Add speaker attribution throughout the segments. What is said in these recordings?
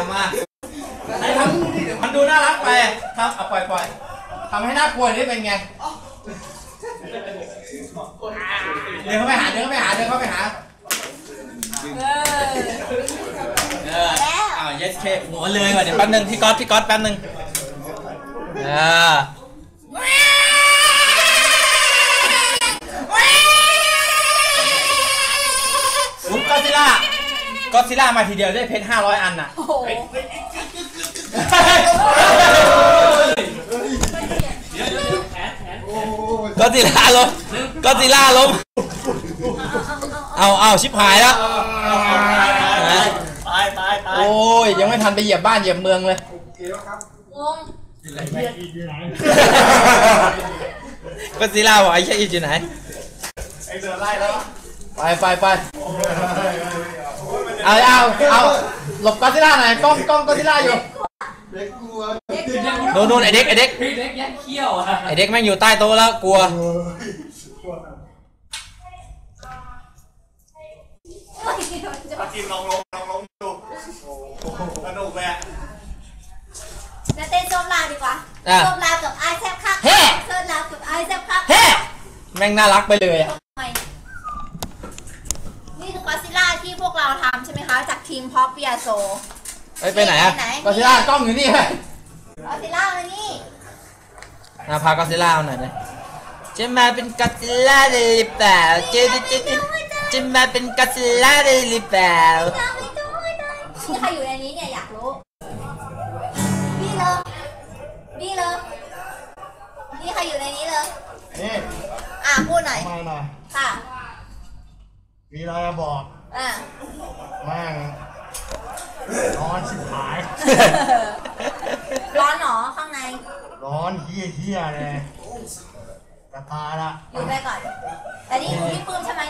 Speaker 1: เอามาไหนทำมันดูน่ารักไปทำเอาปล่อยปล่อยทำให้น่ากลัวนี่เป็นไงเดินเข้าไปหาเดินเข้าไปหาเดินเข้าไปหาเอออ้าเยสเคหัวเลยก่อนเดี๋ยวแป๊บนึงพี่ก๊อตพี่ก๊อตแป๊บนึงอ่า ก็ซิล่ามาทีเดียวได้เพชรห้าร้อยอันน่ะ
Speaker 2: โอ้โห
Speaker 1: ก็ซิล่าล้มก็ซิล่าล้มเอาเอาชิบหายแล้ว
Speaker 3: ตายตายตาย
Speaker 1: โอ้ยยังไม่ทันไปเหยียบบ้านเหยียบเมืองเลย
Speaker 2: งง
Speaker 1: ก็ซิล่าบอกไอ้เชี่ยอีอยู่ไหน
Speaker 3: ไอเสือไล่แล้ว
Speaker 1: ไปไปไป เอาเอาเอาหลบก็ซิล่าหน่อยกล้องกล้องก็ซิล่าอยู่
Speaker 2: เด็ก
Speaker 1: นู่นนู่นไอเด็กไอเด็ก
Speaker 4: เด็กยัดเขี้ยวอะ
Speaker 1: ไอเด็กแม่งอยู่ใต้โต๊ะแล้วกลัว
Speaker 3: มากินลองลงลองลงดูสนุกเลยอะ
Speaker 2: จะเต้นส้มลาวดีกว่า
Speaker 1: อะ
Speaker 2: ส้มลาวกับไอแซบครับ
Speaker 1: เฮ้
Speaker 2: ส้มลาวกับไอแซบครับ
Speaker 1: เฮ้แม่งน่ารักไปเลยอะ
Speaker 2: ทำไมนี่คือกอซิล่า ที่พวกเราทำใช่ไหมคะ จากทีมพอปเปียโซ
Speaker 1: เอ้ยไปไหนอะ
Speaker 2: ไปไหน
Speaker 1: ก็ซิล่ากล้องอยู่นี่
Speaker 2: กอซิล่ามานี่
Speaker 1: นะพาก็ซิล่ามาหน่อยเลยจะมาเป็นก็ซิล่าเลยหรือเปล่าเจ๊เจ๊เจ๊จะมาเป็นก็ซิล่าเลยหรือเปล่า
Speaker 2: ตามไปด้วยนะนี่ใครอยู่ในนี้เนี่ยอยากรู้ บี้เลยบี้เลยนี่ใครอยู่ในนี้เลย
Speaker 3: นี่
Speaker 2: อะพูดหน่อย
Speaker 3: มาหน่อย
Speaker 2: ค่ะ
Speaker 3: มีอะไรจะบอก
Speaker 2: อะ
Speaker 3: แม่งร้อนชิบหาย
Speaker 2: ร้อนหนอข้างใน
Speaker 3: ร้อนเฮี้ยเฮี้ยเลยจะตายละ
Speaker 2: อยู่ไปก่อน แต่นี่นี่ปืนใช่ไหม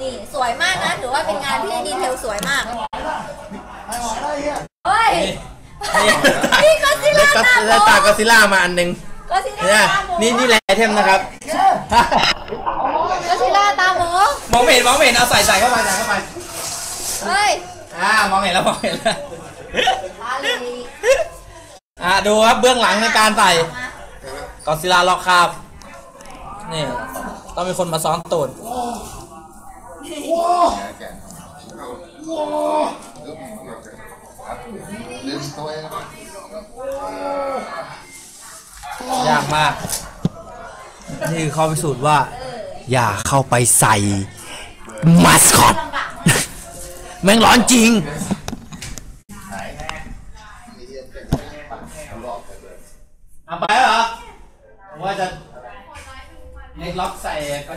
Speaker 2: นี่สวยมากนะ ถือว่าเป็นงานที่ดีเทลสวยมาก
Speaker 3: ไม่ไหวแล้วเฮี้ย
Speaker 2: เฮ้ย
Speaker 1: นี่
Speaker 2: นี่ก็ซิล่า
Speaker 1: ก็
Speaker 2: ตา
Speaker 1: ซิล่าตาก็ซิล่ามาอันหนึง
Speaker 2: ก็ซิ
Speaker 1: เนี่
Speaker 2: ล่ายตาหมู
Speaker 1: นี่นี่แหละไอเทมนะครับ
Speaker 2: ก็ซิล่าตาหมู
Speaker 1: มองไม่เห็นมองไม่เห็นเอาใส่ใส่เข้าไปใส่เข้าไป
Speaker 2: เฮ้ย
Speaker 1: อ่ามองเห็นแล้วมองเห็นแล้ว
Speaker 2: ลาลี
Speaker 1: อ่าดูครับเบื้องหลังในการใส่กอซิล่าล็อกคาบนี่ต้องมีคนมาซ้อนตูดยากมาก นี่คือข้อพิสูจน์ว่า อย่าเข้าไปใส่มาสคอต
Speaker 2: ลำบ
Speaker 1: แม่งร้อนจริง เอาไปเหรอผมว่าจะเล็กล็อกใส่ก็